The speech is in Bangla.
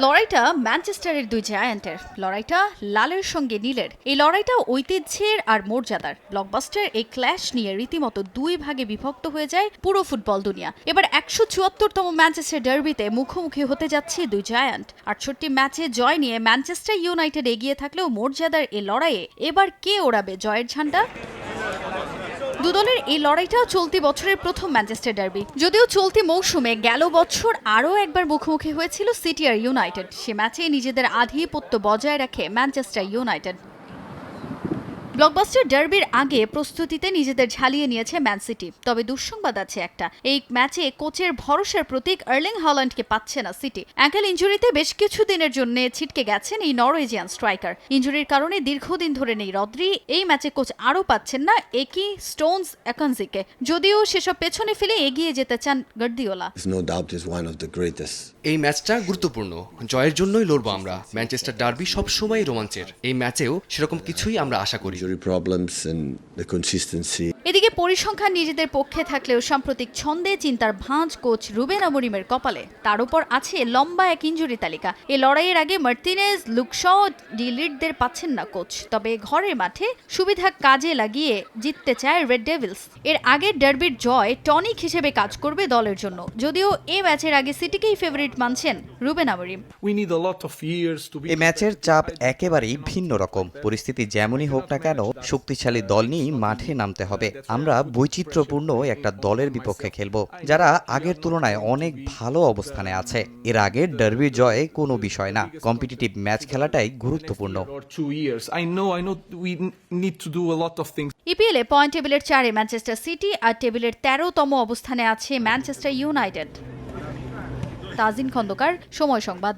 লড়াইটা ম্যানচেস্টারের দুই জায়ান্টের। লড়াইটা লালের সঙ্গে নীলের। এই লড়াইটা ঐতিহ্যের আর মর্যাদার। ব্লকবাস্টার এই ক্ল্যাশ নিয়ে রীতিমতো দুই ভাগে বিভক্ত হয়ে যায় পুরো ফুটবল দুনিয়া। এবার একশো চুয়াত্তরতম ম্যানচেস্টার ডার্বিতে মুখোমুখি হতে যাচ্ছে দুই জায়ান্ট। আটষট্টি ম্যাচে জয় নিয়ে ম্যানচেস্টার ইউনাইটেড এগিয়ে থাকলেও মর্যাদার এই লড়াইয়ে এবার কে ওড়াবে জয়ের ঝান্ডা? দুদলের এই লড়াইটা চলতি বছরের প্রথম ম্যানচেস্টার ডার্বি। যদিও চলতি মৌসুমে গেল বছর আরও একবার মুখোমুখি হয়েছিল সিটি আর ইউনাইটেড। সে ম্যাচে নিজেদের আধিপত্য বজায় রাখে ম্যানচেস্টার ইউনাইটেড। ব্লকবাস্টার ডার্বির আগে প্রস্তুতিতে নিজেদের ঝালিয়ে নিয়েছে ম্যান সিটি। তবে দুঃসংবাদ আছে একটা। এই ম্যাচে কোচের ভরসার প্রতীক আর্লিং হল্যান্ডকে পাচ্ছে না সিটি। অ্যাঙ্কেল ইঞ্জুরিতে বেশ কিছু দিনের জন্য ছিটকে গেছেন এই নরওয়েজিয়ান স্ট্রাইকার। ইঞ্জুরির কারণে দীর্ঘদিন ধরে নেই রদ্রি। এই ম্যাচে কোচ আরও পাচ্ছেন না একই স্টোনস একানজিকে যদিও সেসব পেছনে ফেলে এগিয়ে যেতে চান Guardiola. There's no doubt is one of the greatest. এই ম্যাচটা গুরুত্বপূর্ণ। জয়ের জন্যই লড়বো আমরা। ম্যানচেস্টার ডার্বি সবসময় রোমাঞ্চের। এই ম্যাচেও সেরকম কিছুই আমরা আশা করি Injury problems and the consistency. এদিকে পরিসংখ্যান নিজেদের পক্ষে থাকলেও সাম্প্রতিক ছন্দে চিন্তার ভাঁজ কোচ রুবেন আমরিমের কপালে। তার উপর আছে লম্বা এক ইঞ্জুরি তালিকা। এ লড়াইয়ের আগে মার্তিনেজ লুকশ ডিলিটদের পাচ্ছেন না কোচ। তবে ঘরের মাঠে সুবিধা কাজে লাগিয়ে জিততে চায় রেড ডেভিলস। এর আগের ডার্বির জয় টনিক হিসেবে কাজ করবে দলের জন্য। যদিও এ ম্যাচের আগে সিটিকেই ফেভারিট মানছেন রুবেন আমরিম. এই ম্যাচের চাপ একেবারেই ভিন্ন রকম। পরিস্থিতি যেমনই হোক না কেন শক্তিশালী দল নিয়েই মাঠে নামতে হবে। আমরা বৈচিত্র্যপূর্ণ একটা দলের বিপক্ষে খেলব যারা আগের তুলনায় অনেক ভালো অবস্থানে আছে। এর আগে ডার্বি জয় কোনো বিষয় না কম্পিটিটিভ ম্যাচ খেলাটাই গুরুত্বপূর্ণ. ইপিএলে পয়েন্ট টেবিলের চারে ম্যানচেস্টার সিটি আর টেবিলের তেরোতম অবস্থানে আছে ম্যানচেস্টার ইউনাইটেড তাজিন খন্দকার সময় সংবাদ।